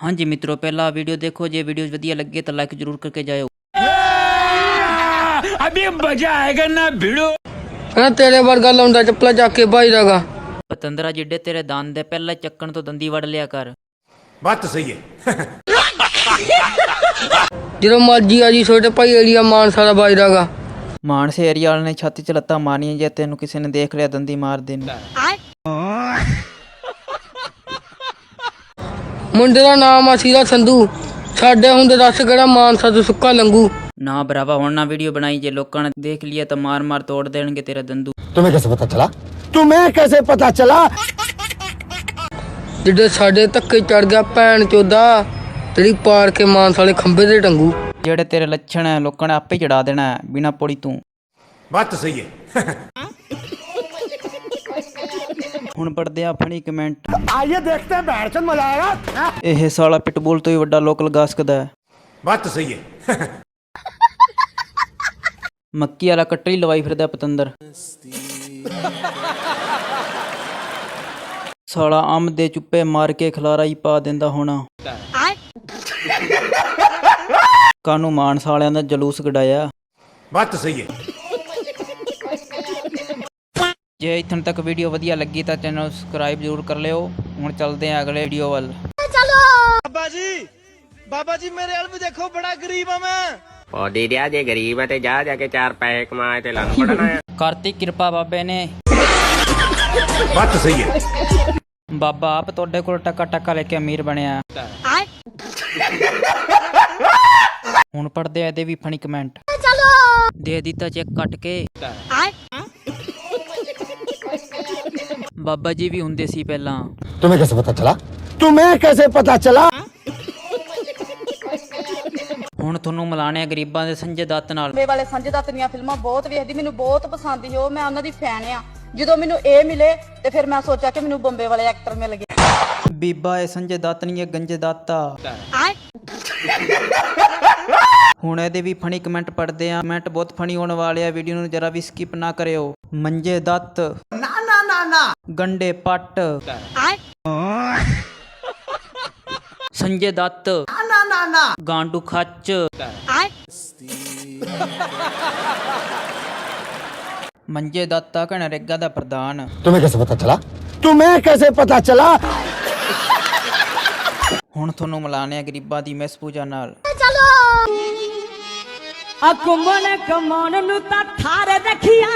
ਹਾਂਜੀ ਮਿੱਤਰੋ ਪਹਿਲਾ ਵੀਡੀਓ ਦੇਖੋ ਜੇ ਵੀਡੀਓ ਵਧੀਆ ਲੱਗੇ ਤਾਂ ਲਾਈਕ ਜ਼ਰੂਰ ਕਰਕੇ ਜਾਇਓ। ਅਬੇ ਮਜ਼ਾ ਆਏਗਾ ਨਾ ਭੀੜੋ ਹਾਂ ਤੇਰੇ ਵਰਗਾ ਲਾਉਂਦਾ ਚੱਪਲਾ ਚੱਕ ਕੇ ਭਾਈ ਦਾਗਾ ਪਤੰਦਰਾ ਜਿੱਡੇ ਤੇਰੇ ਦੰਦ ਦੇ ਪਹਿਲਾਂ ਚੱਕਣ ਤੋਂ ਦੰਦੀ ਵੜ ਲਿਆ ਕਰ। ਬਾਤ ਸਹੀ ਹੈ। ਜਦੋਂ ਮਰਜ਼ੀ ਆ ਜੀ ਛੋਟੇ ਭਾਈ ਏਰੀਆ ਮਾਨਸਾ ਦਾ ਬਾਈ ਦਾਗਾ ਮਾਨਸੇ ਏਰੀਆ ਵਾਲੇ ਨੇ ਛਾਤੀ 'ਚ ਲੱਤਾਂ ਮਾਰੀਆਂ ਜੇ ਤੈਨੂੰ ਕਿਸੇ ਨੇ ਦੇਖ ਲਿਆ ਦੰਦੀ ਮਾਰ ਦੇਣੀ। ਮੁੰਡੇ ਦਾ ਨਾਮ ਆ ਸੀਰਾ ਸੰਧੂ ਸਾਡੇ ਹੁੰਦੇ ਦੱਸ ਕਿਹੜਾ ਮਾਨਸਾ ਤੋਂ ਸੁੱਕਾ ਲੰਗੂ ਨਾ ਭਰਾਵਾ ਹੁਣ ਨਾ ਵੀਡੀਓ ਬਣਾਈ ਜੇ ਲੋਕਾਂ ਨੇ ਦੇਖ ਲਿਆ ਤਾਂ ਮਾਰ ਮਾਰ ਤੋੜ ਦੇਣਗੇ ਤੇਰਾ ਦੰਦੂ तुम्हें कैसे पता चला तुम्हें कैसे पता चला ਜਿੱਡੇ ਸਾਡੇ ਧੱਕੇ ਚੜ ਗਿਆ ਭੈਣ ਚੋਦਾ ਤੇਰੀ ਪਾੜ ਕੇ ਮਾਨਸਾ ਵਾਲੇ ਖੰਭੇ ਤੇ ਟੰਗੂ ਜਿਹੜੇ ਤੇਰੇ ਲੱਛਣ ਹੈ ਲੋਕਾਂ ਨੇ ਆਪੇ ਚੜਾ ਦੇਣਾ ਹੈ, ਬਿਨਾਂ ਪੋੜੀ ਤੂੰ बात तो सही है ਹੁਣ ਪੜਦੇ ਆ ਆਪਣੀ ਕਮੈਂਟ ਆਈਏ ਦੇਖਤੇ ਹੈ ਭੈਣ ਚੋਦ ਮਜ਼ਾ ਇਹ ਸਾਲਾ ਪਿਟਬੁਲ ਤੋਂ ਹੀ ਵੱਡਾ ਲੋਕਲ ਗਾ ਹੈ। ਬਾਤ ਤਾਂ ਸਹੀ ਹੈ। ਮੱਕੀ ਵਾਲਾ ਕਟਰੀ ਲਵਾਈ ਫਿਰਦਾ ਪਤੰਦਰ। ਸਾਲਾ ਅੰਮ ਦੇ ਚੁੱਪੇ ਮਾਰ ਕੇ ਖਲਾਰਾ ਹੀ ਪਾ ਦਿੰਦਾ ਹੋਣਾ। ਕਾਨੂੰ ਮਾਨਸ ਵਾਲਿਆਂ ਦਾ ਜਲੂਸ ਕਢਾਇਆ। ਬਾਤ ਸਹੀ ਹੈ। ਜੇ ਇਥੋਂ ਤੱਕ ਵੀਡੀਓ ਵਧੀਆ ਲੱਗੀ ਤਾਂ ਚੈਨਲ ਨੂੰ ਸਬਸਕ੍ਰਾਈਬ ਜ਼ਰੂਰ ਕਰ ਲਿਓ। ਹੁਣ ਚੱਲਦੇ ਆਂ ਅਗਲੇ ਵੀਡੀਓ ਵੱਲ। ਚਲੋ। ਬਾਬਾ ਜੀ ਬਾਬਾ ਜੀ ਮੇਰੇ ਵੱਲ ਦੇਖੋ ਬੜਾ ਗਰੀਬ ਆ ਮੈਂ। ਉਹ ਦੇ ਦਿਆ ਜੇ ਗਰੀਬ ਤੇ ਜਾ ਜਾ ਕੇ ਚਾਰ ਪੈਸੇ ਕਮਾ ਤੇ ਲੰਘ ਪੜਨਾ ਆ ਕਿਰਪਾ ਬਾਬੇ ਨੇ। ਬੱਤ ਸਹੀ ਹੈ। ਬਾਬਾ ਆਪ ਤੁਹਾਡੇ ਕੋਲ ਟੱਕਾ ਟੱਕਾ ਲੈ ਕੇ ਅਮੀਰ ਬਣਿਆ। ਹੁਣ ਪੜਦੇ ਆ ਇਹਦੇ ਵੀ ਫਣੀ ਕਮੈਂਟ ਚਲੋ ਦੇ ਦਿੱਤਾ ਚੈੱਕ ਕੱਟ ਕੇ। ਬਾਬਾ ਜੀ ਵੀ ਹੁੰਦੇ ਸੀ ਪਹਿਲਾਂ तुम्हें कैसे पता चला तुम्हें कैसे पता चला ਹੁਣ ਤੁਹਾਨੂੰ ਮਿਲਾਣੇ ਆ ਗਰੀਬਾਂ ਦੇ ਸੰਜੇ ਦੱਤ ਨਾਲ ਬੰਬੇ ਵਾਲੇ ਸੰਜੇ ਦੱਤ ਦੀਆਂ ਫਿਲਮਾਂ ਬਹੁਤ ਵੇਖਦੀ ਮੈਨੂੰ ਬਹੁਤ ਪਸੰਦ ਸੀ ਉਹ ਮੈਂ ਉਹਨਾਂ ਦੀ ਫੈਨ ਆ ਜਦੋਂ ਮੈਨੂੰ ਇਹ ਮਿਲੇ ਤੇ ਫਿਰ ਮੈਂ ਸੋਚਿਆ ਕਿ ਮੈਨੂੰ ਬੰਬੇ ਵਾਲੇ ਐਕਟਰ ਮਿਲ ਗਏ ਬੀਬਾ ਇਹ ਸੰਜੇ ਦੱਤ ਨਹੀਂ ਇਹ ਗੰਜੇ ਦਾਤਾ ਹੁਣ ਇਹਦੇ ਵੀ ਫਨੀ ਕਮੈਂਟ ਪੜਦੇ ਆ ਕਮੈਂਟ ਬਹੁਤ ਫਨੀ ਹੋਣ ਵਾਲੇ ਆ ਵੀਡੀਓ ਨੂੰ ਜਰਾ ਵੀ ਸਕਿਪ ਨਾ ਕਰਿਓ ਮੰਜੇ ਦੱਤ ਨਾ ਨਾ ਨਾ ਨਾ ਗੰਡੇ ਪੱਟ ਸੰਜੇ ਦੱਤ ਨਾ ਨਾ ਨਾ ਗਾਂਡੂ ਖੱਚ ਮੰਜੇ ਦੱਤਾ ਕਨਰੇਗਾ ਦਾ ਪ੍ਰਧਾਨ तुम्हें कैसे पता चला तुम्हें कैसे पता चला ਹੁਣ ਤੁਹਾਨੂੰ ਮਿਲਾਣੇ ਆ ਗਰੀਬਾਂ ਦੀ ਮਿਸ ਪੂਜਾ ਨਾਲ ਆ ਘੁੰਮਣ ਕਮਾਉਣ ਨੂੰ ਤਾਂ ਥਾਰ ਰੱਖਿਆ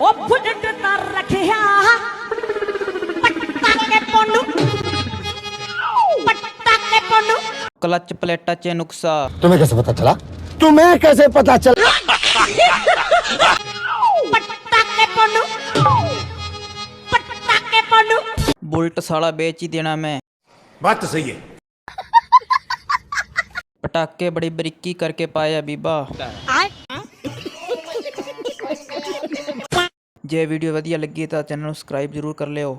ਉਹ ਫੁੱਟ ਤਾਂ ਰੱਖਿਆ ਪੱਟਾ ਕੇ ਪੋਨੂ ਪੱਟਾ ਕੇ ਪੋਨੂ ਕਲਚ ਪਲੇਟਾਂ 'ਚ ਨੁਕਸਾ तुम्हें कैसे पता चला तुम्हें कैसे पता चला ਪੱਟਾ ਕੇ ਪੋਨੂ ਪੱਟਾ ਕੇ ਪੋਨੂ ਬੁਲਟ ਸਾਲਾ ਵੇਚ ਹੀ ਦੇਣਾ ਮੈਂ बात तो सही है ਪਟਾਕੇ ਬੜੀ ਬਰੀਕੀ ਕਰਕੇ ਪਾਇਆ ਬੀਬਾ ਜੇ ਵੀਡੀਓ ਵਧੀਆ ਲੱਗੀ ਤਾਂ ਚੈਨਲ ਨੂੰ ਸਬਸਕ੍ਰਾਈਬ ਜ਼ਰੂਰ ਕਰ ਲਿਓ।